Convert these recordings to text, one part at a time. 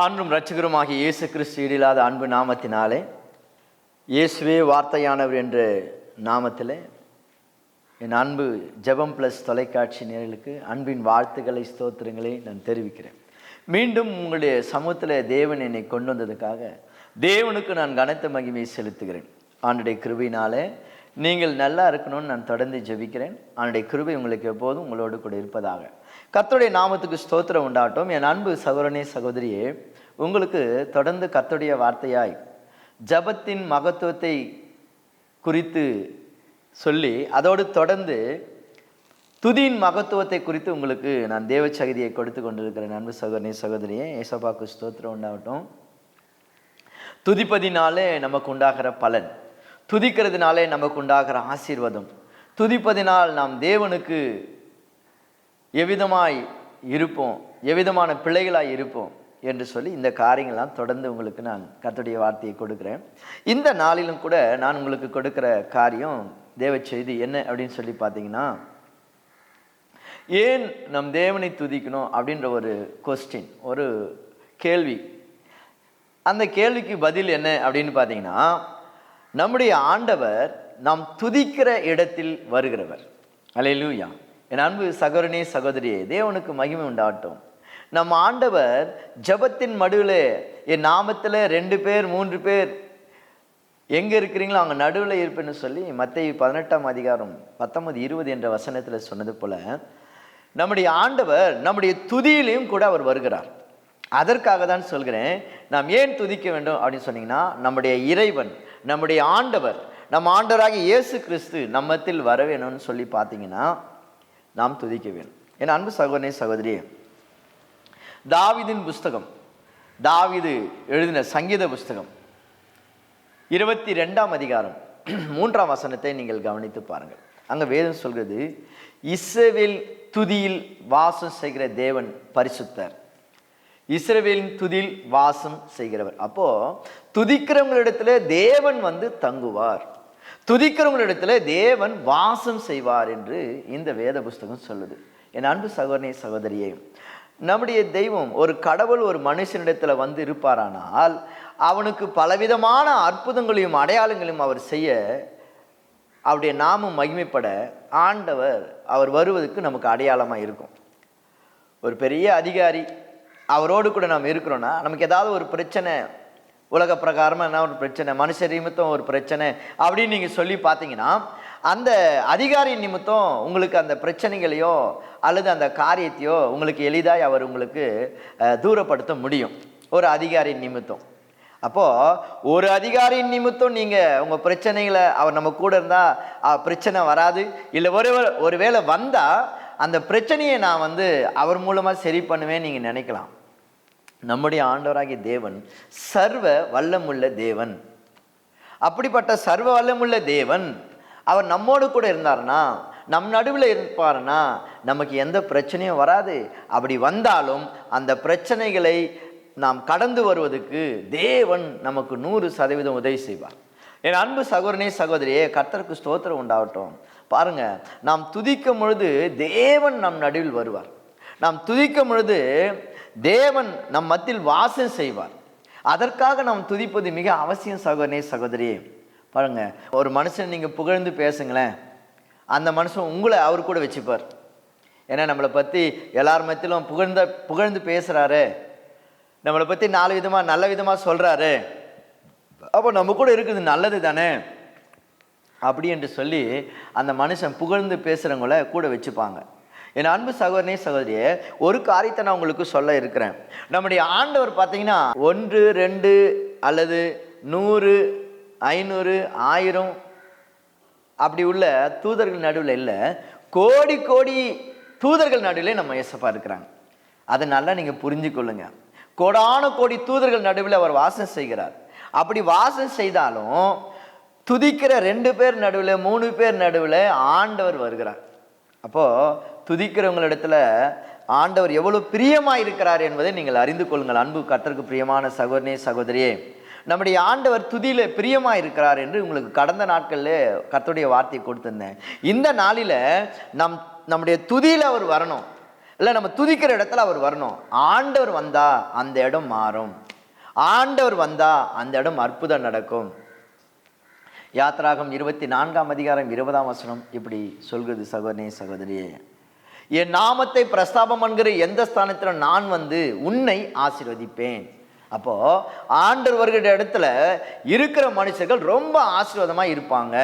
ஆண்டும் இரட்சகருமாகிய இயேசு கிறிஸ்து இல்லாத அன்பு நாமத்தினாலே இயேசுவே வார்த்தையானவர் என்ற நாமத்தில் என் அன்பு ஜெபம் ப்ளஸ் தொலைக்காட்சி நேர்களுக்கு அன்பின் வாழ்த்துக்களை ஸ்தோத்திரங்களை நான் தெரிவிக்கிறேன். மீண்டும் உங்களுடைய சமூகத்தில் தேவன் என்னை கொண்டு வந்ததுக்காக தேவனுக்கு நான் கனத்த மகிமையை செலுத்துகிறேன். ஆண்டுடைய கிருபினாலே நீங்கள் நல்லா இருக்கணும்னு நான் தொடர்ந்து ஜெபிக்கிறேன். அவனுடைய கிருபை உங்களுக்கு எப்போதும் உங்களோடு கூட இருப்பதாக. கத்தோடைய நாமத்துக்கு ஸ்தோத்திரம் உண்டாகட்டும். என் அன்பு சகோதரனே சகோதரியே உங்களுக்கு தொடர்ந்து கத்தோடைய வார்த்தையாய் ஜபத்தின் மகத்துவத்தை குறித்து சொல்லி அதோடு தொடர்ந்து துதியின் மகத்துவத்தை குறித்து உங்களுக்கு நான் தேவ சகதியை கொடுத்து கொண்டிருக்கிறேன். அன்பு சகோதரனே சகோதரியே ஏசப்பாக்கு ஸ்தோத்திரம் உண்டாகட்டும். துதிப்பதினாலே நமக்கு உண்டாகிற பலன். துதிக்கிறதுனாலே நமக்கு உண்டாகிற ஆசீர்வாதம். துதிப்பதினால் நாம் தேவனுக்கு எவ்விதமாய் இருப்போம் எவ்விதமான பிள்ளைகளாய் இருப்போம் என்று சொல்லி இந்த காரியங்கள்லாம் தொடர்ந்து உங்களுக்கு நான் கத்துடைய வார்த்தையை கொடுக்குறேன். இந்த நாளிலும் கூட நான் உங்களுக்கு கொடுக்குற காரியம் தேவ செய்தி என்ன அப்படின்னு சொல்லி பார்த்தீங்கன்னா ஏன் நம் தேவனை துதிக்கணும் அப்படின்ற ஒரு கொஸ்டின் ஒரு கேள்வி. அந்த கேள்விக்கு பதில் என்ன அப்படின்னு பார்த்தீங்கன்னா நம்முடைய ஆண்டவர் நாம் துதிக்கிற இடத்தில் வருகிறவர். அல்லேலூயா என் அன்பு சகோதரனே சகோதரியே தேவனுக்கு மகிமை உண்டாட்டும் நம் ஆண்டவர் ஜபத்தின் மடுவில் என் நாமத்தில் ரெண்டு பேர் மூன்று பேர் எங்கே இருக்கிறீங்களோ அவங்க நடுவில் இருப்பேன்னு சொல்லி மத்திய பதினெட்டாம் அதிகாரம் பத்தொன்பது இருபது என்ற வசனத்தில் சொன்னது போல் நம்முடைய ஆண்டவர் நம்முடைய துதியிலையும் கூட அவர் வருகிறார். அதற்காக தான் சொல்கிறேன் நாம் ஏன் துதிக்க வேண்டும் அப்படின்னு சொன்னீங்கன்னா நம்முடைய இறைவன் நம்முடைய ஆண்டவர் நம் ஆண்டவராக இயேசு கிறிஸ்து நம்மத்தில் வர வேணும்னு சொல்லி பார்த்தீங்கன்னா நாம் துதிக்க வேணும் என் அன்பு சகோதரனே சகோதரி தாவிதின் புஸ்தகம் தாவிது எழுதின சங்கீத புஸ்தகம் இருபத்தி ரெண்டாம் அதிகாரம் மூன்றாம் வசனத்தை நீங்கள் கவனித்து பாருங்கள். அங்கே வேதம் சொல்கிறது இஸ்ரவேல் துதியில் வாசம் செய்கிற தேவன் பரிசுத்தர். இஸ்ரவேலின் துதில் வாசம் செய்கிறவர். அப்போ துதிக்கிறவங்களிடத்துல தேவன் வந்து தங்குவார். துதிக்கிறவங்களிடத்துல தேவன் வாசம் செய்வார் என்று இந்த வேத புஸ்தகம் சொல்லுது. என் அன்பு சகோதரனே சகோதரியே நம்முடைய தெய்வம் ஒரு கடவுள் ஒரு மனுஷனிடத்துல வந்து இருப்பாரானால் அவனுக்கு பலவிதமான அற்புதங்களையும் அடையாளங்களையும் அவர் செய்ய அவருடைய நாமம் மகிமைப்பட ஆண்டவர் அவர் வருவதற்கு நமக்கு அடையாளமாக இருக்கும். ஒரு பெரிய அதிகாரி அவரோடு கூட நாம் இருக்கிறோன்னா நமக்கு ஏதாவது ஒரு பிரச்சனை உலக பிரகாரமாக என்ன ஒரு பிரச்சனை மனுஷ நிமித்தம் ஒரு பிரச்சனை அப்படின்னு நீங்கள் சொல்லி பார்த்தீங்கன்னா அந்த அதிகாரி நிமித்தம் உங்களுக்கு அந்த பிரச்சனைகளையோ அல்லது அந்த காரியத்தையோ உங்களுக்கு எளிதாக அவர் உங்களுக்கு தூரப்படுத்த முடியும். ஒரு அதிகாரி நிமித்தம். அப்போது ஒரு அதிகாரியின் நிமித்தம் நீங்கள் உங்கள் பிரச்சனைகளை அவர் நம்ம கூட இருந்தால் பிரச்சனை வராது. இல்லை ஒரு ஒரு வேளை வந்தால் அந்த பிரச்சனையை நான் வந்து அவர் மூலமாக சரி பண்ணுவேன் நீங்கள் நினைக்கலாம். நம்முடைய ஆண்டவராகிய தேவன் சர்வ வல்லமுள்ள தேவன். அப்படிப்பட்ட சர்வ வல்லமுள்ள தேவன் அவர் நம்மோடு கூட இருந்தாருன்னா நம் நடுவில் இருப்பாருன்னா நமக்கு எந்த பிரச்சனையும் வராது. அப்படி வந்தாலும் அந்த பிரச்சனைகளை நாம் கடந்து வருவதற்கு தேவன் நமக்கு நூறு சதவீதம் உதவி செய்வார். என் அன்பு சகோதரனே சகோதரியே கர்த்தருக்கு ஸ்தோத்திரம் உண்டாகட்டும். பாருங்க நாம் துதிக்கும் பொழுது தேவன் நம் நடுவில் வருவார். நாம் துதிக்கும் பொழுது தேவன் நம் மத்தியில் வாசம் செய்வார். அதற்காக நாம் துதிப்பது மிக அவசியம் சகோதரனே சகோதரியே. பாருங்க ஒரு மனுஷன் நீங்கள் புகழ்ந்து பேசுங்களேன். அந்த மனுஷன் உங்களை அவர் கூட வச்சுப்பார். ஏன்னா நம்மளை பற்றி எல்லார் மத்தியிலும் புகழ்ந்த புகழ்ந்து பேசுகிறாரு நம்மளை பற்றி நாலு விதமாக நல்ல விதமாக சொல்கிறாரு அப்போ நம்ம கூட இருக்குது நல்லது தானே? அப்படி என்று சொல்லி அந்த மனுஷன் புகழ்ந்து பேசுகிறவங்கள கூட வச்சுப்பாங்க. என் அன்பு சகோதரனே சகோதரியே ஒரு காரியத்தை நான் உங்களுக்கு சொல்ல இருக்கிறேன். நம்முடைய ஆண்டவர் பார்த்தீங்கன்னா ஒன்று ரெண்டு அல்லது நூறு ஐநூறு ஆயிரம் அப்படி உள்ள தூதர்கள் நடுவில் இல்லை கோடி கோடி தூதர்கள் நடுவில் நம்ம ஏசப்பா இருக்கிறாங்க. அதை நல்லா நீங்கள் புரிஞ்சுக்கொள்ளுங்க. கோடான கோடி தூதர்கள் நடுவில் அவர் வாசம் செய்கிறார். அப்படி வாசம் செய்தாலும் துதிக்கிற ரெண்டு பேர் நடுவில் மூணு பேர் நடுவில் ஆண்டவர் வருகிறார். அப்போது துதிக்கிறவங்களிடத்துல ஆண்டவர் எவ்வளோ பிரியமாக இருக்கிறார் என்பதை நீங்கள் அறிந்து கொள்ளுங்கள். அன்பு கத்தருக்கு பிரியமான சகோதரனே சகோதரியே நம்முடைய ஆண்டவர் துதியில் பிரியமாக இருக்கிறார் என்று உங்களுக்கு கடந்த நாட்களில் கர்த்தருடைய வார்த்தையை கொடுத்துருந்தேன். இந்த நாளில் நம் நம்முடைய துதியில் அவர் வரணும். இல்லை நம்ம துதிக்கிற இடத்துல அவர் வரணும். ஆண்டவர் வந்தால் அந்த இடம் மாறும். ஆண்டவர் வந்தா அந்த இடம் அற்புதம் நடக்கும். யாத்ராகம் இருபத்தி நான்காம் அதிகாரம் இருபதாம் வசனம் இப்படி சொல்கிறது சகோதரனே சகோதரியே. என் நாமத்தை பிரஸ்தாபம் என்கிற எந்த ஸ்தானத்தில் நான் வந்து உன்னை ஆசீர்வதிப்பேன்? அப்போ ஆண்டவர் வருகிற இடத்துல இருக்கிற மனுஷர்கள் ரொம்ப ஆசீர்வாதமாக இருப்பாங்க.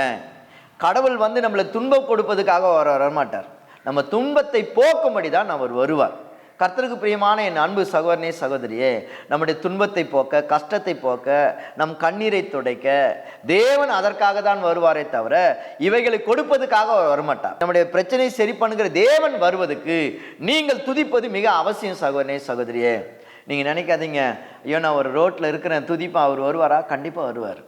கடவுள் வந்து நம்மளை துன்பம் கொடுப்பதுக்காக அவர் வரமாட்டார். நம்ம துன்பத்தை போக்கும்படி தான் அவர் வருவார். கர்த்தருக்கு பிரியமான என் அன்பு சகோதரனே சகோதரியே நம்முடைய துன்பத்தை போக்க கஷ்டத்தை போக்க நம் கண்ணீரை துடைக்க தேவன் அதற்காக தான் வருவாரே தவிர இவைகளை கொடுப்பதுக்காக அவர் வரமாட்டார். நம்முடைய பிரச்சனையை சரி பண்ணுகிற தேவன் வருவதற்கு நீங்கள் துதிப்பது மிக அவசியம் சகோதரனே சகோதரியே. நீங்கள் நினைக்காதீங்க ஐயோ நான் ஒரு ரோட்டில் இருக்கிறேன் துதிப்பா அவர் வருவாரா? கண்டிப்பாக வருவார்.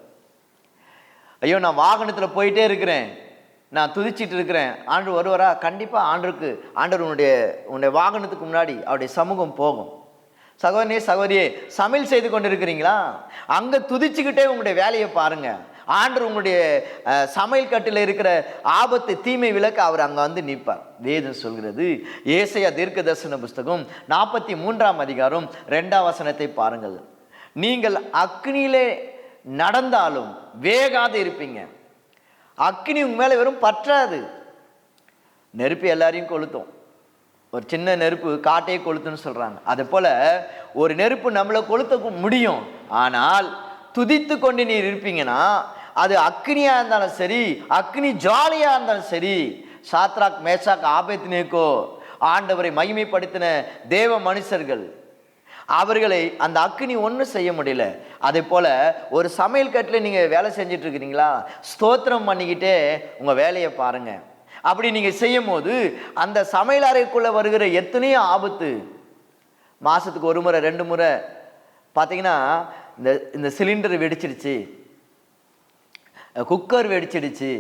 ஐயோ நான் வாகனத்தில் போயிட்டே இருக்கிறேன். நான் துதிச்சிட்டு இருக்கிறேன். ஆண்டு வருவாரா? கண்டிப்பாக ஆண்டுக்கு ஆண்டர் உன்னுடைய உன்னுடைய வாகனத்துக்கு முன்னாடி அவருடைய சமூகம் போகும். சகோதரியே சகோதரியே சமையல் செய்து கொண்டு இருக்கிறீங்களா அங்கே துதிச்சுக்கிட்டே உங்களுடைய வேலையை பாருங்கள் ஆண்டவர் உங்களுடைய சமையல் கட்டில் இருக்கிற ஆபத்து தீமை விலக்க அவர் அங்கே வந்து நிற்பார். வேதம் சொல்கிறது ஏசையா தீர்க்க தரிசன புஸ்தகம் நாற்பத்தி மூன்றாம் அதிகாரம் ரெண்டாம் வசனத்தை பாருங்கள். நீங்கள் அக்னியிலே நடந்தாலும் வேகாது இருப்பீங்க. அக்னி உங்க மேலே வெறும் பற்றாது. நெருப்பு எல்லாரையும் கொளுத்தும். ஒரு சின்ன நெருப்பு காட்டையே கொளுத்துன்னு சொல்றாங்க. அதே போல ஒரு நெருப்பு நம்மளை கொளுத்த முடியும். ஆனால் துதித்து கொண்டு நீர் இருப்பீங்கன்னா அது அக்னியா இருந்தாலும் சரி அக்னி ஜாலியா இருந்தாலும் சரி சாத்ராக் மேசாக் ஆபேத்னேக்கோ ஆண்டவரை மகிமைப்படுத்தின தேவ மனுஷர்கள் அவர்களை அந்த அக்னி ஒன்றும் செய்ய முடியல. அதே போல் ஒரு சமையல் கட்டில் நீங்கள் வேலை செஞ்சிட்ருக்கிறீங்களா ஸ்தோத்திரம் பண்ணிக்கிட்டே உங்கள் வேலையை பாருங்க. அப்படி நீங்கள் செய்யும் போது அந்த சமையல் அறைக்குள்ளே வருகிற எத்தனையோ ஆபத்து. மாதத்துக்கு ஒரு முறை ரெண்டு முறை. பார்த்தீங்கன்னா இந்த இந்த சிலிண்டர் வெடிச்சிருச்சு குக்கர் வெடிச்சிடுச்சு.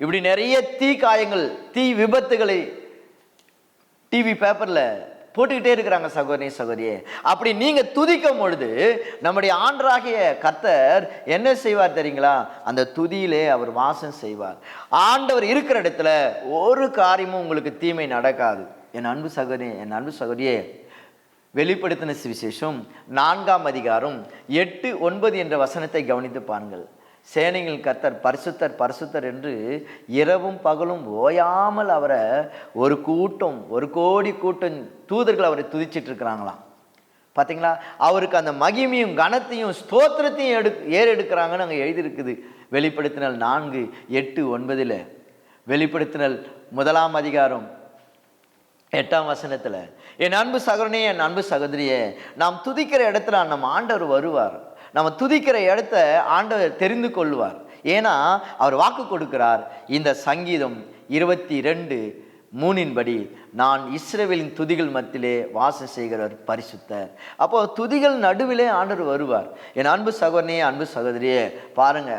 இப்படி நிறைய தீ காயங்கள் தீ விபத்துகளை டிவி பேப்பரில் போட்டுக்கிட்டே இருக்கிறாங்க சகோதரி சகோதரியே. அப்படி நீங்க துதிக்கும் பொழுது நம்முடைய ஆண்டராகிய கர்த்தர் என்ன செய்வார் தெரியுங்களா? அந்த துதியிலே அவர் வாசம் செய்வார். ஆண்டவர் இருக்கிற இடத்துல ஒரு காரியமும் உங்களுக்கு தீமை நடக்காது. என் அன்பு சகோதரி என் அன்பு சகோதரியே வெளிப்படுத்தின சுவிசேஷம் நான்காம் அதிகாரம் எட்டு ஒன்பது என்ற வசனத்தை கவனித்து பாருங்கள். சேனைகள் கத்தர் பரிசுத்தர் பரிசுத்தர் என்று இரவும் பகலும் ஓயாமல் அவரை ஒரு கூட்டம் ஒரு கோடி கூட்டம் தூதர்கள் அவரை துதிச்சிட்டு இருக்கிறாங்களாம் பார்த்தீங்களா அவருக்கு அந்த மகிமையும் கனத்தையும் ஸ்தோத்திரத்தையும் எடு ஏறெடுக்கிறாங்கன்னு அங்கே எழுதியிருக்குது. வெளிப்படுத்தினல் நான்கு எட்டு ஒன்பதில். வெளிப்படுத்தினல் முதலாம் அதிகாரம் எட்டாம் வசனத்தில் என் அன்பு சகோதரனே என் அன்பு சகோதரியே நாம் துதிக்கிற இடத்துல நம்ம ஆண்டவர் வருவார். நம்ம துதிக்கிற இடத்த ஆண்டவர் தெரிந்து கொள்வார். ஏன்னா அவர் வாக்கு கொடுக்கிறார். இந்த சங்கீதம் இருபத்தி ரெண்டு மூணின்படி நான் இஸ்ரேவேலின் துதிகள் மத்தியிலே வாசம் செய்கிறவர் பரிசுத்தர். அப்போ துதிகள் நடுவிலே ஆண்டவர் வருவார். என் அன்பு சகோதரனே அன்பு சகோதரியே பாருங்க.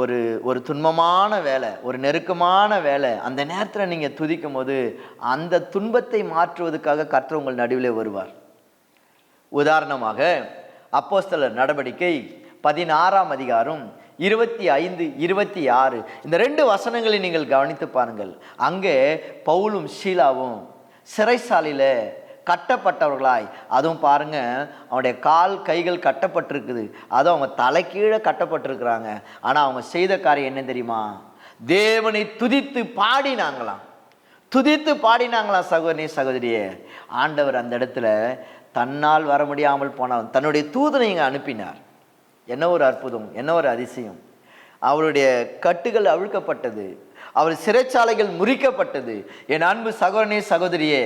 ஒரு ஒரு துன்பமான வேலை ஒரு நெருக்கமான வேலை. அந்த நேரத்தில் நீங்கள் துதிக்கும் போது அந்த துன்பத்தை மாற்றுவதற்காக கர்த்தர் உங்கள் நடுவிலே வருவார். உதாரணமாக அப்போஸ்தல நடவடிக்கை பதினாறாம் அதிகாரம் இருபத்தி ஐந்து இருபத்தி ஆறு. இந்த ரெண்டு வசனங்களை நீங்கள் கவனித்து பாருங்கள். அங்கே பவுலும் ஷீலாவும் சிறைசாலையில கட்டப்பட்டவர்களாய். அதுவும் பாருங்க அவனுடைய கால் கைகள் கட்டப்பட்டிருக்குது. அதுவும் அவங்க தலைக்கீழே கட்டப்பட்டிருக்கிறாங்க. ஆனால் அவங்க செய்த காரியம் என்ன தெரியுமா? தேவனை துதித்து பாடினாங்களாம். துதித்து பாடினாங்களாம் சகோதரி சகோதரியே? ஆண்டவர் அந்த இடத்துல தன்னால் வர முடியாமல் போனான் தன்னுடைய தூதனை இங்கே அனுப்பினார். என்ன ஒரு அற்புதம் என்ன ஒரு அதிசயம். அவருடைய கட்டுகள் அவிழ்க்கப்பட்டது அவர் சிறைச்சாலைகள் முறிக்கப்பட்டது. என் அன்பு சகோதரனே சகோதரியே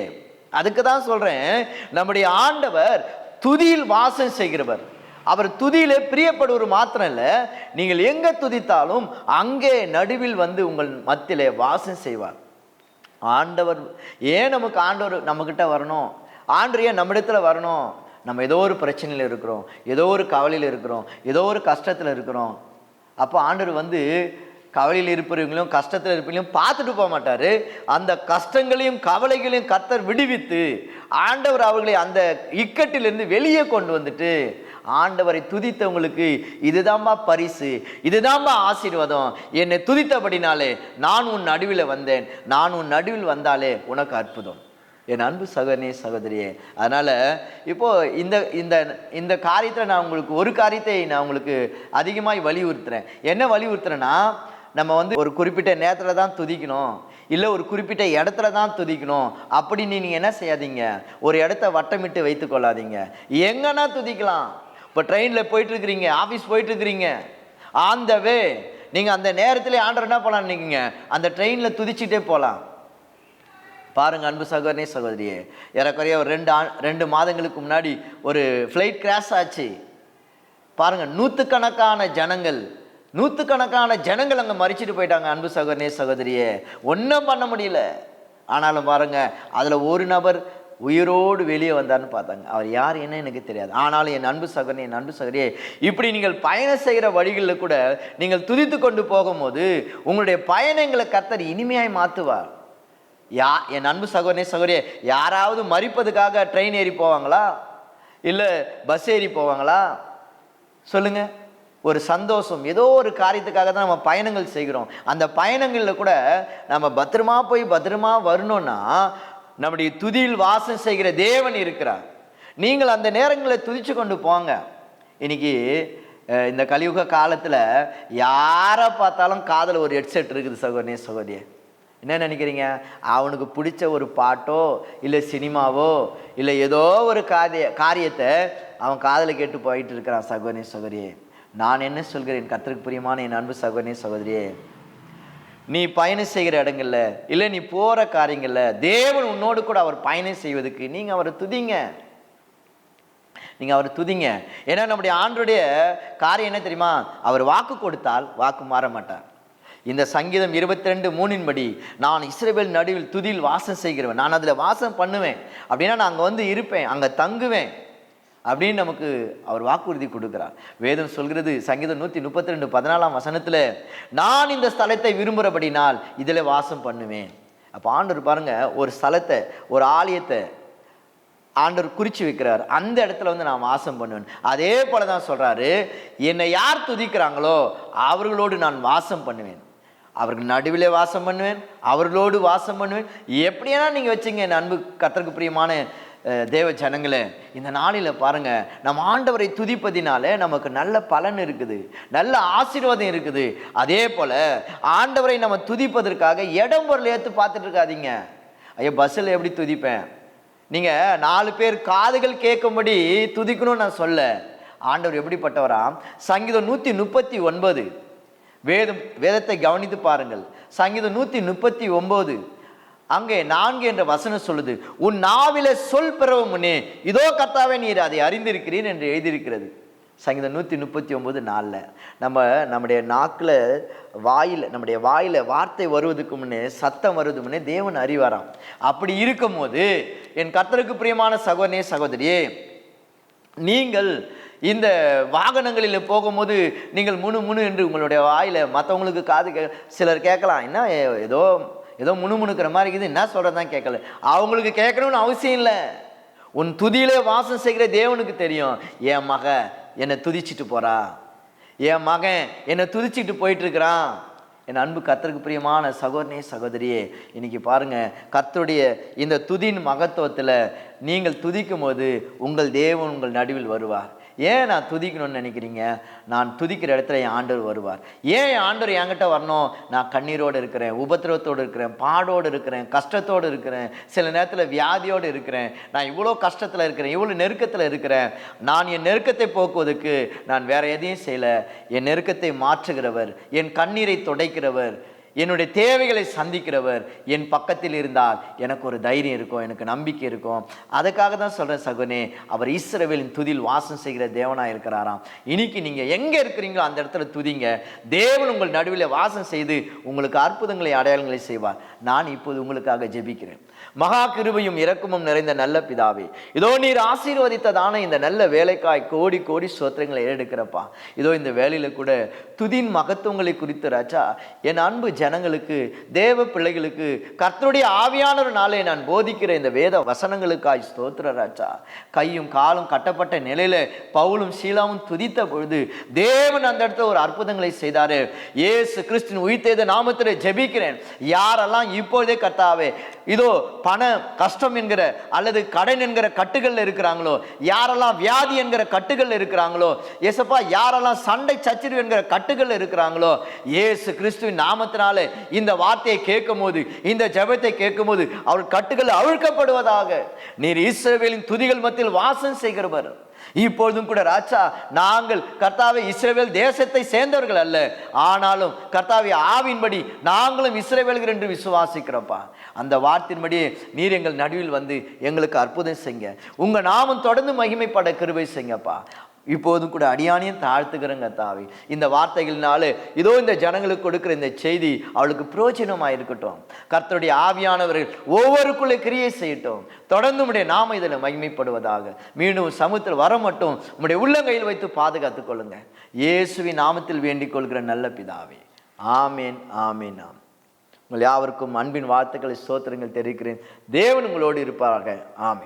அதுக்கு தான் சொல்கிறேன் நம்முடைய ஆண்டவர் துதியில் வாசம் செய்கிறவர். அவர் துதியிலே பிரியப்படுவர் மாத்திரம் இல்லை நீங்கள் எங்கே துதித்தாலும் அங்கே நடுவில் வந்து உங்கள் மத்தியிலே வாசம் செய்வார். ஆண்டவர் ஏன் நமக்கு ஆண்டவர் நம்மக்கிட்ட வரணும்? ஆண்டவர் ஏன் நம்மிடத்தில் வரணும்? நம்ம ஏதோ ஒரு பிரச்சனையில் இருக்கிறோம் ஏதோ ஒரு கவலையில் இருக்கிறோம் ஏதோ ஒரு கஷ்டத்தில் இருக்கிறோம். அப்போ ஆண்டவர் வந்து கவலையில் இருப்பவங்களும் கஷ்டத்தில் இருப்பவங்களையும் பார்த்துட்டு போக மாட்டார். அந்த கஷ்டங்களையும் கவலைகளையும் கத்தர் விடுவித்து ஆண்டவர் அவர்களை அந்த இக்கட்டிலிருந்து வெளியே கொண்டு வந்துட்டு ஆண்டவரை துதித்தவங்களுக்கு இதுதான்பா பரிசு இதுதான்பா ஆசீர்வாதம். என்னை துதித்தபடினாலே நான் உன் நடுவில் வந்தேன். நான் உன் நடுவில் வந்தாலே உனக்கு அற்புதம். என் அன்பு சகோதரனே சகோதரியே அதனால் இப்போது இந்த இந்த இந்த காரியத்தில் நான் உங்களுக்கு ஒரு காரியத்தை நான் உங்களுக்கு அதிகமாக வலியுறுத்துறேன். என்ன வலியுறுத்துறேன்னா நம்ம வந்து ஒரு குறிப்பிட்ட நேரத்தில் தான் துதிக்கணும். இல்லை ஒரு குறிப்பிட்ட இடத்துல தான் துதிக்கணும். அப்படி நீங்கள் என்ன செய்யாதீங்க. ஒரு இடத்த வட்டமிட்டு வைத்து கொள்ளாதீங்க. எங்கன்னா துதிக்கலாம். இப்போ ட்ரெயினில் போயிட்டுருக்குறீங்க ஆஃபீஸ் போயிட்டுருக்குறீங்க. ஆன் த வே நீங்கள் அந்த நேரத்தில் ஆண்டர் என்ன பண்ணலாம் நினைக்கிங்க அந்த ட்ரெயினில் துதிச்சிட்டே போகலாம் பாருங்கள் அன்பு சகோதரனே சகோதரியே. ஏறக்குறைய ஒரு ரெண்டு ஆ ரெண்டு மாதங்களுக்கு முன்னாடி ஒரு ஃப்ளைட் கிராஷ் ஆச்சு. பாருங்க நூற்றுக்கணக்கான ஜனங்கள் நூற்றுக்கணக்கான ஜனங்கள் அங்கே மறிச்சிட்டு போயிட்டாங்க அன்பு சகோதரனே சகோதரியே. ஒன்றும் பண்ண முடியல. ஆனாலும் பாருங்க அதில் ஒரு நபர் உயிரோடு வெளியே வந்தார்னு பார்த்தாங்க. அவர் யார் என்ன எனக்கு தெரியாது. ஆனாலும் என் அன்பு சகோதரனே என் அன்பு சகோதரியே இப்படி நீங்கள் பயணம் செய்கிற வழிகளில் கூட நீங்கள் துதித்து கொண்டு போகும்போது உங்களுடைய பயணங்களை கத்தர் இனிமையாய் மாற்றுவார். யா என் அன்பு சகோதரனே சகோதரியே யாராவது மறிப்பதுக்காக ட்ரெயின் ஏறி போவாங்களா? இல்லை பஸ் ஏறி போவாங்களா? சொல்லுங்க. ஒரு சந்தோஷம் ஏதோ ஒரு காரியத்துக்காக தான் நம்ம பயணங்கள் செய்கிறோம். அந்த பயணங்களில் கூட நம்ம பத்திரமா போய் பத்திரமா வரணும்னா நம்முடைய துதியில் வாசம் செய்கிற தேவன் இருக்கிறார். நீங்கள் அந்த நேரங்களை துதிச்சு கொண்டு போங்க. இன்னைக்கு இந்த கலியுக காலத்தில் யாரை பார்த்தாலும் காதில் ஒரு ஹெட்செட் இருக்குது சகோதரனே சகோதரியே. என்ன நினைக்கிறீங்க? அவனுக்கு பிடிச்ச ஒரு பாட்டோ இல்லை சினிமாவோ இல்லை ஏதோ ஒரு காரிய காரியத்தை அவன் காதில் கேட்டு போயிட்டு இருக்கிறான் சகோதரி சகோதரியே. நான் என்ன சொல்கிறேன்? கர்த்தருக்கு பிரியமான என் அன்பு சகோதரி சகோதரியே. நீ பயணம் செய்கிற இடங்கள்ல இல்லை நீ போகிற காரியங்கள்ல தேவன் உன்னோடு கூட அவர் பயணம் செய்வதற்கு நீங்கள் அவரை துதிங்க. நீங்கள் அவர் துதிங்க. ஏன்னா நம்முடைய ஆண்டுடைய காரியம் என்ன தெரியுமா? அவர் வாக்கு கொடுத்தால் வாக்கு மாற மாட்டார். இந்த சங்கீதம் இருபத்தி ரெண்டு மூணின்படி நான் இஸ்ரவேல் நடுவில் துதியில் வாசம் செய்கிறவன். நான் அதில் வாசம் பண்ணுவேன். அப்படின்னா நான் அங்கே வந்து இருப்பேன் அங்கே தங்குவேன். அப்படின்னு நமக்கு அவர் வாக்குறுதி கொடுக்கிறார். வேதம் சொல்கிறது சங்கீதம் நூற்றி முப்பத்தி ரெண்டு பதினாலாம் வசனத்தில் நான் இந்த ஸ்தலத்தை விரும்புகிறபடினால் இதில் வாசம் பண்ணுவேன். அப்போ ஆண்டவர் பாருங்கள் ஒரு ஸ்தலத்தை ஒரு ஆலயத்தை ஆண்டவர் குறித்து வைக்கிறார். அந்த இடத்துல வந்து நான் வாசம் பண்ணுவேன். அதே போல தான் சொல்கிறாரு என்னை யார் துதிக்கிறாங்களோ அவர்களோடு நான் வாசம் பண்ணுவேன். அவர்கள் நடுவிலே வாசம் பண்ணுவேன் அவர்களோடு வாசம் பண்ணுவேன். எப்படியானா நீங்கள் வச்சுங்க என் அன்பு கத்தருக்கு பிரியமான தேவ ஜனங்களே இந்த நாளில் பாருங்கள் நம்ம ஆண்டவரை துதிப்பதினால நமக்கு நல்ல பலன் இருக்குது நல்ல ஆசீர்வாதம் இருக்குது. அதே போல் ஆண்டவரை நம்ம துதிப்பதற்காக இடம் பொருள் ஏற்று பார்த்துட்டு இருக்காதீங்க ஐயோ பஸ்ஸில் எப்படி துதிப்பேன்? நீங்கள் நாலு பேர் காதுகள் கேட்கும்படி துதிக்கணும்னு நான் சொல்ல. ஆண்டவர் எப்படிப்பட்டவராம்? சங்கீதம் நூற்றி முப்பத்தி ஒன்பது வேதம் வேதத்தை கவனித்து பாருங்கள். சங்கீதம் நூற்றி முப்பத்தி ஒம்பது அங்கே நான்கு என்ற வசனம் சொல்லுது உன் நாவில சொல் பிறவு முன்னே இதோ கர்த்தாவே நீர் அதை அறிந்திருக்கிறீர் என்று எழுதியிருக்கிறது. சங்கீதம் நூற்றி முப்பத்தி ஒம்பது நாலில் நம்ம நம்முடைய நாக்கில் வாயில் நம்முடைய வாயில் வார்த்தை வருவதுக்கு முன்னே சத்தம் வருவதுக்கு முன்னே தேவன் அறிவாராம். அப்படி இருக்கும்போது என் கர்த்தருக்கு பிரியமான சகோதரனே சகோதரியே நீங்கள் இந்த வாகனங்களில் போகும்போது நீங்கள் முணு முணு என்று உங்களுடைய வாயில் மற்றவங்களுக்கு காது சிலர் கேட்கலாம் என்ன ஏ- ஏதோ ஏதோ முணுமுணுக்கிற மாதிரி இருக்குது. என்ன சொல்கிறதான் கேட்கல. அவங்களுக்கு கேட்கணும்னு அவசியம் இல்லை. உன் துதியிலே வாசம் செய்கிற தேவனுக்கு தெரியும். என் மக என்னை துதிச்சிட்டு போகிறா என் மகன் என்னை துதிச்சிட்டு போயிட்டுருக்கிறான். என் அன்பு கத்தருக்கு பிரியமான சகோதரனே சகோதரியே இன்றைக்கி பாருங்க கத்தருடைய இந்த துதியின் மகத்துவத்தில் நீங்கள் துதிக்கும் போது உங்கள் தேவன் உங்கள் நடுவில் வருவார். ஏன் நான் துதிக்கணும்னு நினைக்கிறீங்க? நான் துதிக்கிற இடத்துல என் ஆண்டவர் வருவார். ஏன் என் ஆண்டவர் என்கிட்ட வரணும்? நான் கண்ணீரோடு இருக்கிறேன் உபத்திரவத்தோடு இருக்கிறேன் பாடோடு இருக்கிறேன் கஷ்டத்தோடு இருக்கிறேன் சில நேரத்தில் வியாதியோடு இருக்கிறேன். நான் இவ்வளோ கஷ்டத்தில் இருக்கிறேன் இவ்வளோ நெருக்கத்தில் இருக்கிறேன். நான் என் நெருக்கத்தை போக்குவதற்கு நான் வேற எதையும் செய்யலை. என் நெருக்கத்தை மாற்றுகிறவர் என் கண்ணீரை துடைக்கிறவர் என்னுடைய தேவைகளை சந்திக்கிறவர் என் பக்கத்தில் இருந்தால் எனக்கு ஒரு தைரியம் இருக்கும் எனக்கு நம்பிக்கை இருக்கும். அதுக்காக தான் சொல்கிறேன் சகுனே அவர் இஸ்ரவேலின் துதில் வாசம் செய்கிற தேவனாக இருக்கிறாராம். இன்னைக்கு நீங்கள் எங்கே இருக்கிறீங்களோ அந்த இடத்துல துதிங்க. தேவன் உங்கள் நடுவில் வாசம் செய்து உங்களுக்கு அற்புதங்களை அடையாளங்களை செய்வார். நான் இப்போது உங்களுக்காக ஜெபிக்கிறேன். மகா கிருபையும் இரக்கமும் நிறைந்த நல்ல பிதாவே. இதோ நீர் ஆசீர்வதித்ததான இந்த நல்ல வேலைக்காய் கோடி கோடி சோத்திரங்களை ஏறெடுக்கிறப்பா. இதோ இந்த வேலையில கூட துதின் மகத்துவங்களை குறித்து ராஜா என் அன்பு ஜனங்களுக்கு தேவ பிள்ளைகளுக்கு கர்த்தருடைய ஆவியானவர் நாளை நான் போதிக்கிற இந்த வேத வசனங்களுக்காய் ஸ்தோத்திர ராஜா. கையும் காலும் கட்டப்பட்ட நிலையில பவுலும் சீலாவும் துதித்த பொழுது தேவன் அந்த இடத்துல ஒரு அற்புதங்களை செய்தாரு. ஏசு கிறிஸ்தின் உயிர்த்தேத நாமத்தில் ஜெபிக்கிறேன். யாரெல்லாம் இப்பொழுதே கர்த்தாவே இதோ பண கஷ்டம் என்கிற அல்லது கடன் என்கிற கட்டுகளில் இருக்கிறாங்களோ யாரெல்லாம் வியாதி என்கிற கட்டுகளில் இருக்கிறாங்களோ ஏசப்பா யாரெல்லாம் சண்டை சச்சரவு என்கிற கட்டுகளில் இருக்கிறாங்களோ ஏசு கிறிஸ்துவின் நாமத்தினால இந்த வார்த்தையை கேட்கும் போது இந்த ஜெபத்தை கேட்கும் போது அவர் கட்டுகள் அவிழ்க்கப்படுவதாக நீர் இஸ்ரவேலின் துதிகள் மத்தியில் வாசம் செய்கிறவர். இப்பொழுதும் கூட ராஜா நாங்கள் கர்த்தாவை இஸ்ரேவேல் தேசத்தை சேர்ந்தவர்கள் அல்ல. ஆனாலும் கர்த்தாவை ஆவின்படி நாங்களும் இஸ்ரேவேல்கள் என்று விசுவாசிக்கிறோம்ப்பா. அந்த வார்த்தையின்படியே நீர் எங்கள் நடுவில் வந்து எங்களுக்கு அற்புதம் செய்யுங்க. உங்கள் நாமம் தொடர்ந்து மகிமைப்பட கிருபை செய்யுங்கப்பா. இப்போதும் கூட அடியானையும் தாழ்த்துக்கிறேங்க தாவி. இந்த வார்த்தைகள்னால இதோ இந்த ஜனங்களுக்கு கொடுக்குற இந்த செய்தி அவளுக்கு பிரயோஜனமாக இருக்கட்டும் கர்த்தருடைய ஆவியானவர்கள் ஒவ்வொருக்குள்ளே கிரியை செய்யட்டும். தொடர்ந்து உடைய நாம இதில் மகிமைப்படுவதாக. மீண்டும் சமூகத்தில் வர மட்டும் உங்களுடைய உள்ளங்கையில் வைத்து பாதுகாத்துக் கொள்ளுங்க. இயேசுவின் நாமத்தில் வேண்டிக் கொள்கிற நல்ல பிதாவே. ஆமேன் ஆமேன் ஆம் உங்கள் யாவருக்கும் அன்பின் வார்த்தைகளை சோத்திரங்கள் தெரிவிக்கிறேன். தேவன் உங்களோடு இருப்பார்கள் ஆமே